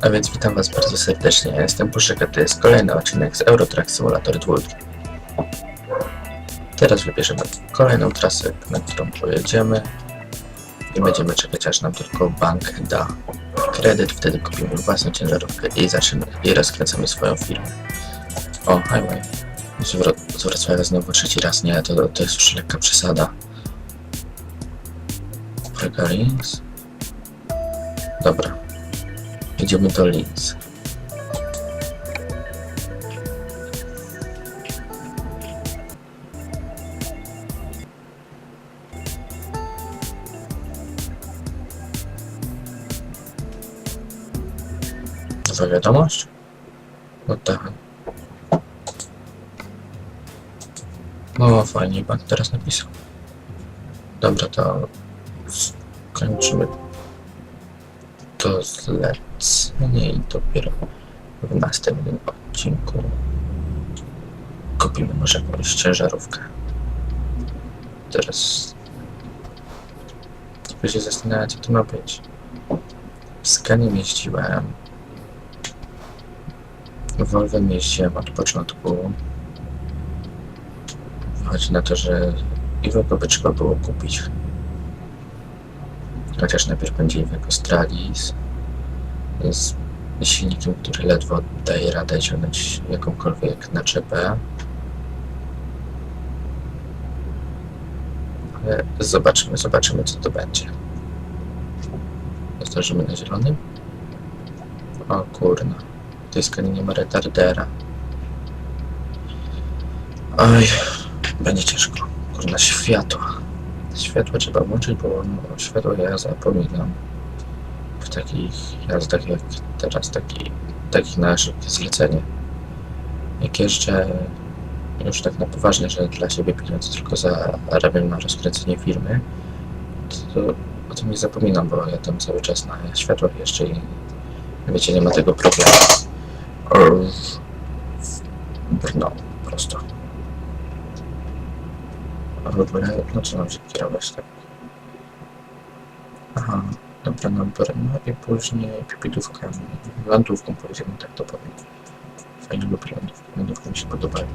A więc witam was bardzo serdecznie. Ja jestem Puszek, a to jest kolejny odcinek z Eurotrack Simulator 2. Teraz wybierzemy kolejną trasę, na którą pojedziemy. I będziemy czekać aż nam tylko bank da kredyt, wtedy kupimy własną ciężarówkę i zaczynamy i rozkręcamy swoją firmę. O, highway. Z, Wro- z Wrocławia znowu trzeci raz, nie, to, to jest już lekka przesada. Uwaga, Links. Dobra. Idziemy do Linz. Nowa wiadomość? No tak. No fajnie, bank teraz napisał. Dobra, to skończymy to zlecenie i dopiero w następnym odcinku kupimy może jakąś ciężarówkę. Teraz tylko się zastanawiam, co to ma być. Scanie jeździłem. Volvem jeździłem od początku. Wychodzi na to, że Iwego by trzeba było kupić. Chociaż najpierw będzie Iwego Australis z silnikiem, który ledwo daje radę ciągnąć jakąkolwiek naczepę. Ale zobaczymy, zobaczymy co to będzie. Zdążymy na zielonym? O kurna, tej skali nie ma retardera. Oj, będzie ciężko. Kurna, światła. Światła trzeba włączyć, bo no, światło ja zapominam w takich jazdach jak teraz, taki, takich na szybkie zlecenie. Jak jeszcze już tak na poważnie, że dla siebie pieniądze tylko zarabiam na rozkręcenie firmy, to o tym nie zapominam, bo ja tam cały czas na światłach jeszcze i wiecie, nie ma tego problemu. Brno, prosto. W ogóle, no co mam się kierować tak? Aha, Brno i później pipidówkami, lądówką pojedziemy, tak to powiem. Fajnie lubię lądówki, lądówki mi się podobają.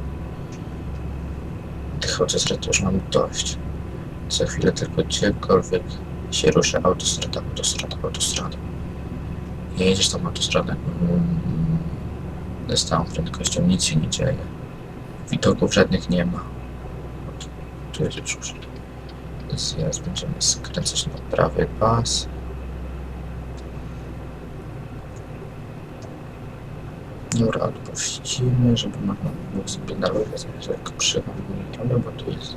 Tych autostrad to już mam dość. Za chwilę tylko gdziekolwiek się ruszę, autostrada, autostrada, autostrada. Nie jedziesz tą autostradą mm, z całą prędkością, nic się nie dzieje. Widoków żadnych nie ma. Tu jest już. Teraz będziemy skręcać na prawy pas. Dobra, odpuścimy, żeby można było sobie na luzie zrobić lekko przyhamujemy, bo tu jest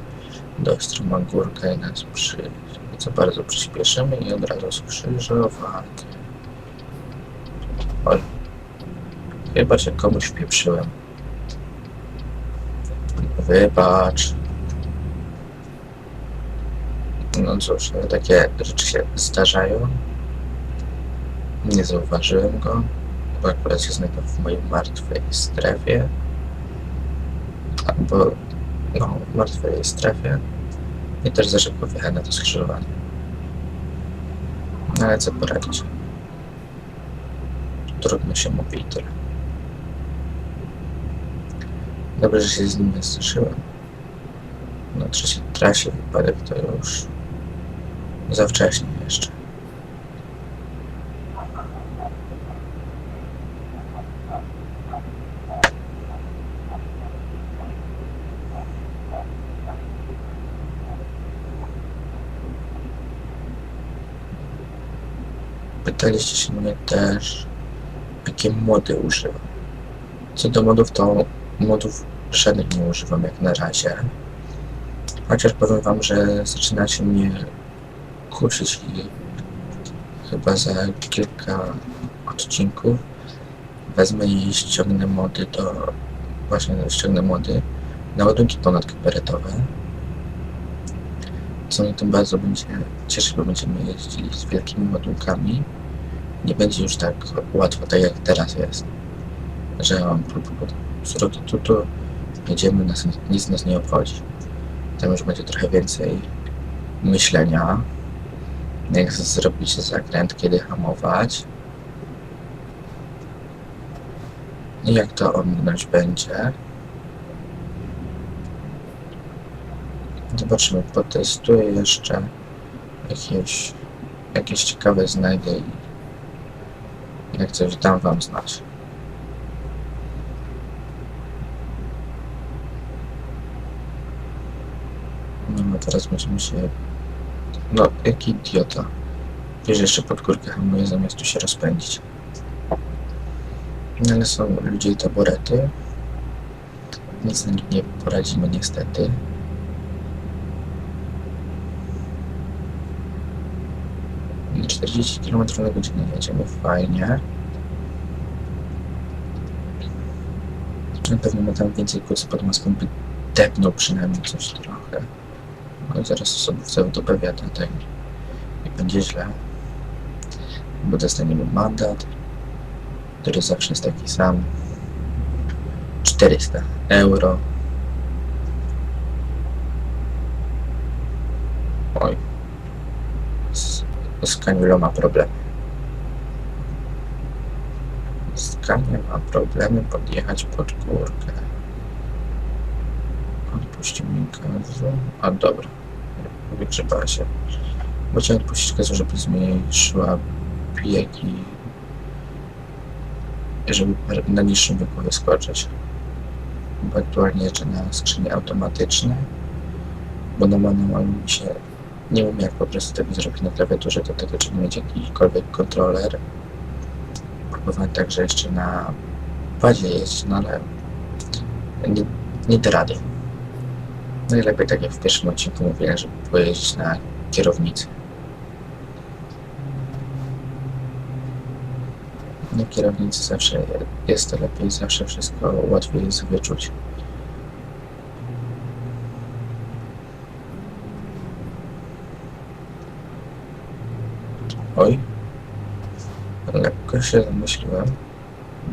dość stroma górka i nas przy... co bardzo przyspieszymy i od razu skrzyżowanie. Oj, chyba się komuś wpieprzyłem. Wybacz. No cóż, no, takie rzeczy się zdarzają. Nie zauważyłem go, bo akurat się znajdował w mojej martwej strefie. Albo, no, w martwej strefie. I też za szybko wjechałem na to skrzyżowanie. No ale co poradzić? Trudno się mówi i tyle. Dobrze, że się z nim nie zderzyłem. Na trzeciej trasie wypadek to już za wcześnie jeszcze. Pytaliście się mnie też, jakie mody używam. Co do modów, to modów żadnych nie używam jak na razie. Chociaż powiem wam, że zaczynacie mnie kusić i chyba za kilka odcinków wezmę i ściągnę mody do... Właśnie ściągnę mody na ładunki ponadkabaretowe. Co mnie tym bardzo będzie cieszyć, bo będziemy jeździli z wielkimi ładunkami. Nie będzie już tak łatwo, tak jak teraz jest. Że mam wzrotu tutu, jedziemy, nas, nic nas nie obchodzi. Tam już będzie trochę więcej myślenia, jak zrobić zakręt, kiedy hamować. I jak to ominąć będzie? Zobaczymy, potestuję jeszcze jakieś, jakieś ciekawe znajdę i jak coś dam wam znać. No, no teraz będziemy się... No, jaki idiota. Wiesz, jeszcze pod górkę hamuje zamiast tu się rozpędzić. No, ale są ludzie i taborety. Nic na nich nie poradzimy niestety. I 40 km na godzinę jedziemy fajnie. Na pewno ma tam więcej kucy pod maską, by depnął przynajmniej coś trochę. I zaraz osobówce dopowiada tej i będzie źle. Bo dostaniemy mandat, który zawsze jest taki sam. 400 euro. Oj. Z, z Kaniulą ma problemy. Z Kaniem ma problemy podjechać pod górkę. Odpuścił mi gazu. A dobra. Wygrzebała się. Bo chciałem odpuścić gazu, żeby zmniejszyła biegi. Żeby na niższym biegu wyskoczyć. Bo aktualnie jeżdżę na skrzyni automatycznej. Bo na manualu mi się nie wiem jak po prostu tego zrobić na klawiaturze, do tego trzeba mieć jakikolwiek kontroler. Próbowałem także jeszcze na padzie jeździć, no ale nie, nie da rady. Najlepiej tak jak w pierwszym odcinku mówiłem, żeby pojeździć na kierownicy. Na kierownicy zawsze jest to lepiej, zawsze wszystko łatwiej jest wyczuć. Oj, lekko się zamyśliłem,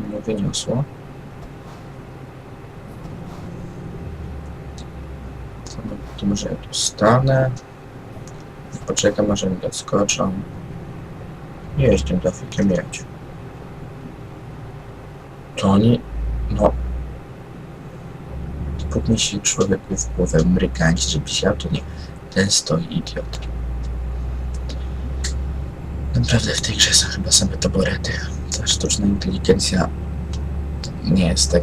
mnie wyniosło. To może ja tu stanę. Poczekam, aż mi doskoczą. Jeźdź tym trafikiem jedź. To oni, no... Powinien się człowieku w głowę mrygać, żeby się to nie... Ten stoi idiot. Naprawdę w tej grze są chyba same taborety. Ta sztuczna inteligencja nie jest tak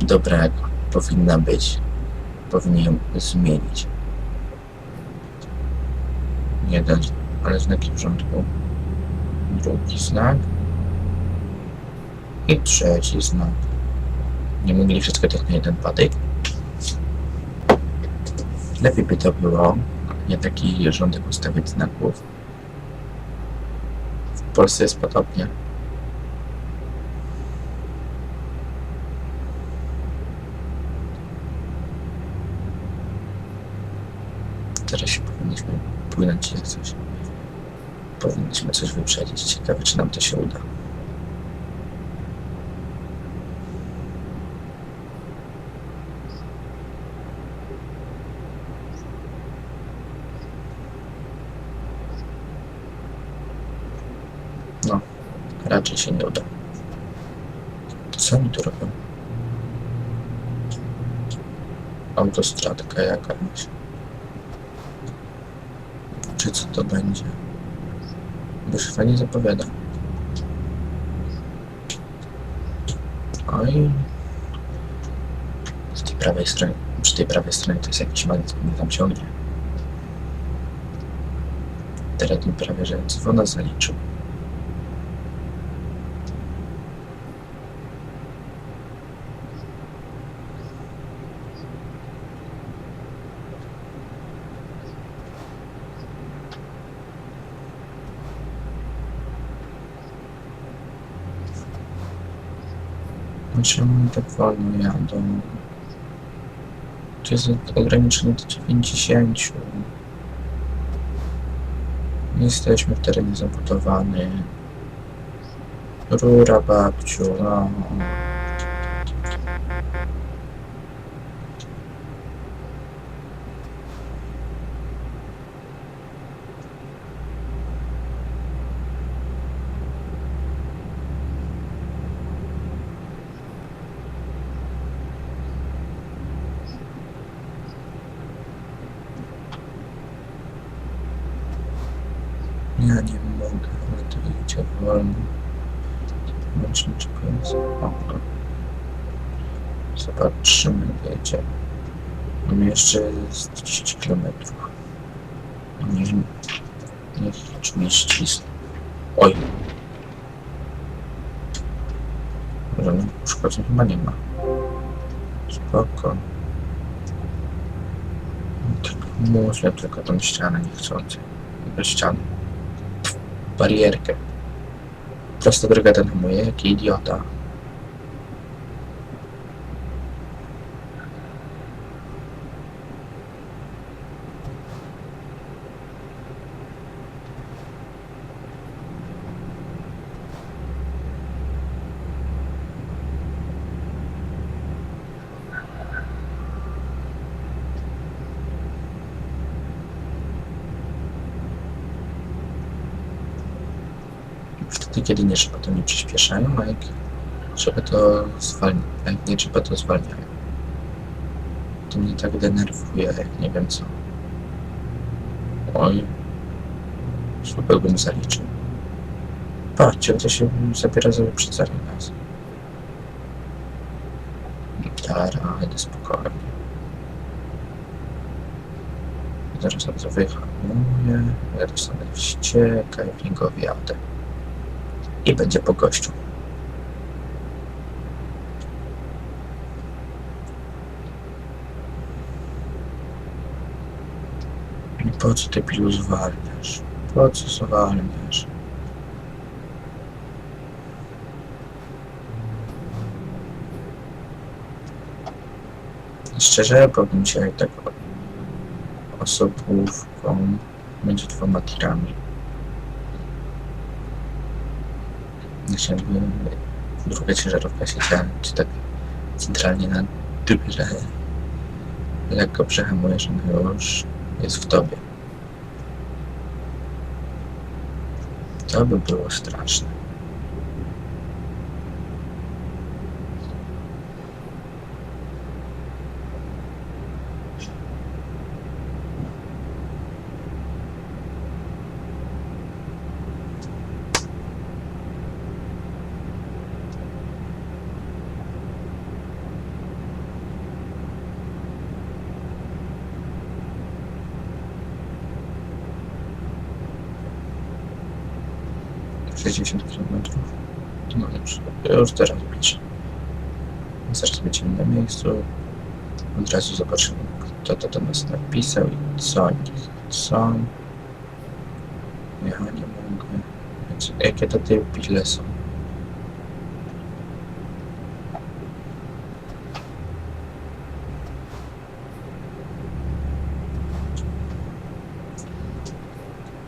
dobra, jak powinna być. Powinien ją zmienić. Jeden, ale znaki w rządku. Drugi znak. I trzeci znak. Nie mogli wszystko tak na jeden patyk. Lepiej by to było, nie taki rządek ustawiać znaków. Polsce jest podobnie. Teraz się powinniśmy płynąć jak coś. Powinniśmy coś wyprzedzić. Ciekawe, czy nam to się uda. No, raczej się nie uda. Co oni tu robią? Autostradka jakaś. Czy co to będzie? Bo się fajnie zapowiada. Oj. Z tej prawej stronie, przy tej prawej stronie to jest jakiś magnet, który tam ciągnie. Teraz mi prawie, że dzwona zaliczył. Czemu oni tak wolno jadą? Tu jest ograniczone do 90. Nie jesteśmy w terenie zabudowany. Rura babciu, no. nie mogę, Zobaczmy, czy jest. O, no. Zobaczymy, jedzie. Mamy jeszcze z 30 km. Niech, niech drzwi ścisną. Oj. Żadnych uszkodzeń chyba nie ma. Spoko. Tylko muszę tylko tą ścianę niechcący. Bez ściany. Barierkę. Prosta droga ten moje, jaki idiota. Wtedy, kiedy nie trzeba, to nie przyspieszają, a jak trzeba, to zwalniają. A jak nie trzeba, to zwalniają. To mnie tak denerwuje, jak nie wiem co. Oj. Super bym zaliczył. Patrzcie, to się zabiera za wyprzedzanie nas. Dobra, idę spokojnie. Zaraz na to wyhamuję, ja dostanę wścieka i w niego wjadę. I będzie po gościu. Po co ty pilu zwalniasz? Po co zwalniasz? Szczerze powiem ci, jak tak osobówką między dwoma tirami. Jakby druga ciężarówka siedziała czy tak centralnie na dybie, lekko przehamujesz, ona już jest w tobie. To by było straszne. Sześćdziesiąt kilometrów. No już, już teraz bliżej. Zaraz będziemy na miejscu. Od razu zobaczymy, kto to do nas napisał i co oni chcą. Ja nie mogę. Jakie to te pile są?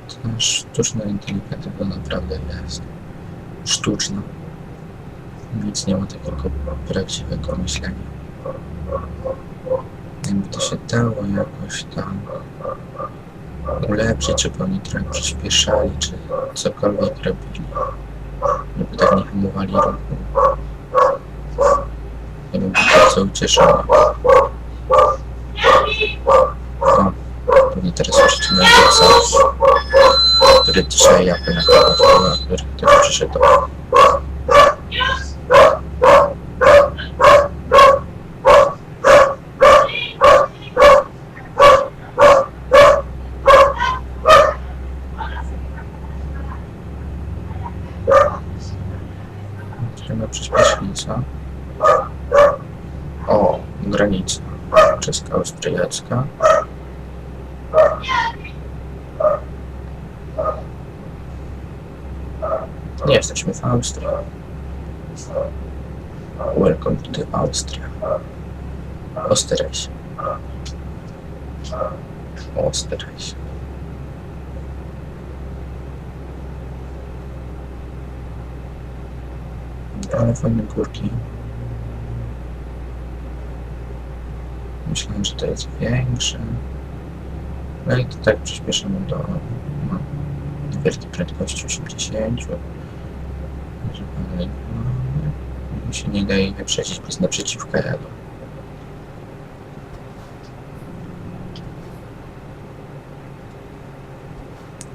Ta sztuczna inteligencja to naprawdę jest sztuczna. Nic nie ma takiego prawdziwego myślenia. Jakby to się dało jakoś tam ulepszyć, żeby oni trochę przyspieszali, czy cokolwiek robili. Żeby tak nie hamowali ruchu. Ja bym bardzo ucieszony. O, pewnie teraz słyszycie na głos, dzisiaj japy na kogoś, który przyszedł. Trzeba przyspieszyli, co? O, granica. Czeska-austriacka. Nie jesteśmy w Austrii. Welcome to Austria. Österreich. Österreich. Ale fajne górki. Myślałem, że to jest większe. No i to tak przyspieszamy do no, wielkiej prędkości 80. Żeby mi się nie daje wyprzedzić, jest naprzeciwka jadą.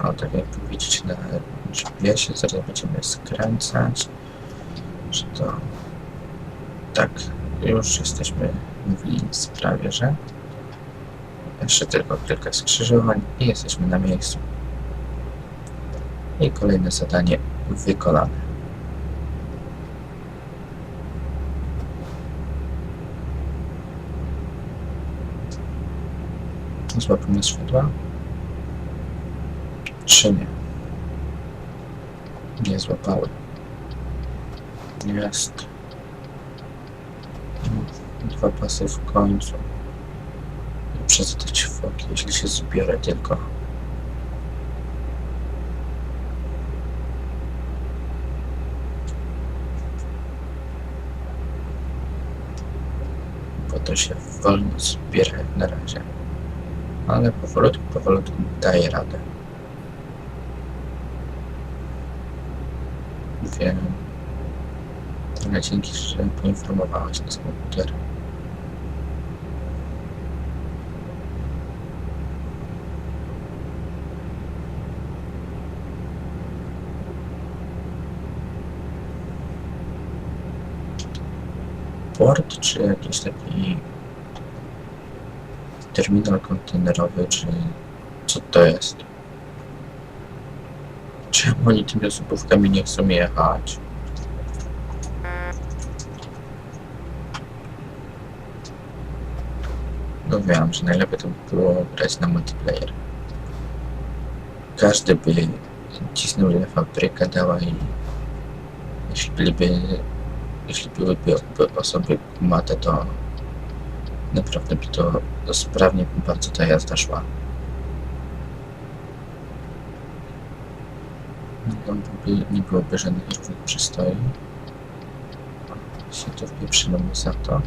O, tak jak widzicie na GPS-ie, zaraz będziemy skręcać. Czy to... Tak, już jesteśmy w linii prawie, że... Jeszcze tylko kilka skrzyżowań i jesteśmy na miejscu. I kolejne zadanie wykonane. Złapiemy światła? Czy nie? Nie złapały. Jest. Dwa pasy w końcu. I Przeczytać foki, jeśli się zbiorę tylko. To się wolno zbiera na razie. Ale powolutku, powolutku daje radę. Wiem. Ale dzięki, że poinformowałeś nas komputer. Port, czy jakiś taki terminal kontenerowy, czy co to jest? Czemu oni tymi osobówkami nie chcą jechać? No wiem, że najlepiej to by było grać na multiplayer. Każdy by cisnął ile fabryka dała i jeśli byliby, jeśli byłyby osoby kumate, to naprawdę by to sprawnie bardzo ta jazda szła. Nie byłoby, nie byłoby żadnych równych przystoi. Się to wpieprzyło mi za to.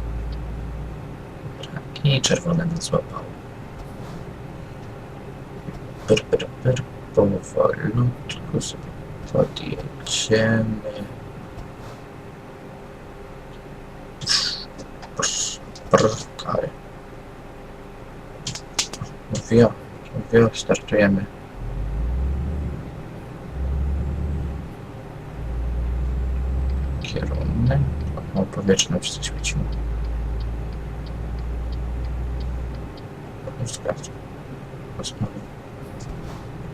Dobra, I czerwone nas złapało. Pyr, pyr, pyr, powolutku sobie podjedziemy. Mówiła, mówiła, startujemy. Kierunek. O, powietrze nam się zaświeciło. Już sprawdzę. Rozmawiam.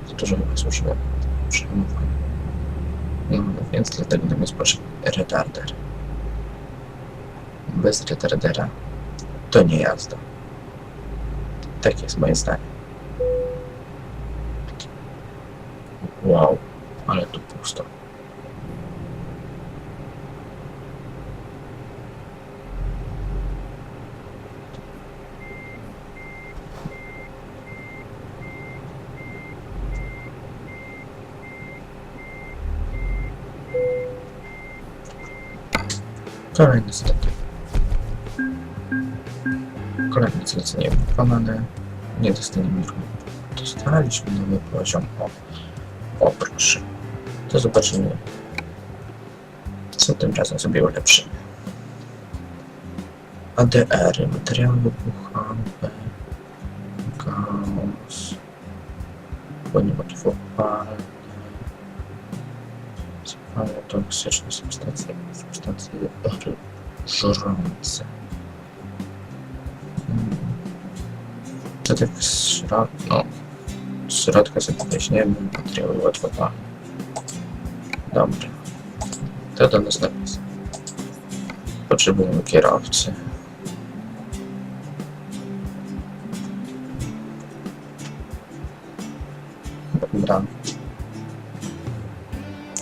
Za dużo chyba słyszałem. Przejmowanie. No, więc dlatego nam jest potrzebny retarder. Bez retardera to nie jazda. Tak jest moje zdanie. Wow, ale tu pusto. Kolejny. Kolejne zlecenie wykonane. Nie dostaniemy ruchu. Dostaliśmy nowy poziom. O, o proszę. To zobaczymy, co tym razem sobie ulepszymy. ADR, materiały wybuchowe, gaz, płyny motywowane, zapalne toksyczne substancje, substancje żrące. To tak z środka, no, z środka sobie weźmiemy, materiały łatwopalne. Dobra. To do nas napis. Potrzebujemy kierowcy. Dobra.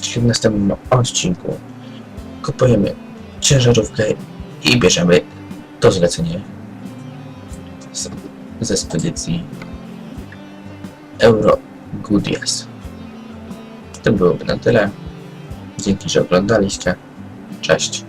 Czyli w następnym odcinku kupujemy ciężarówkę i bierzemy to zlecenie ze spedycji Euro Goodies. To byłoby na tyle. Dzięki, że oglądaliście. Cześć.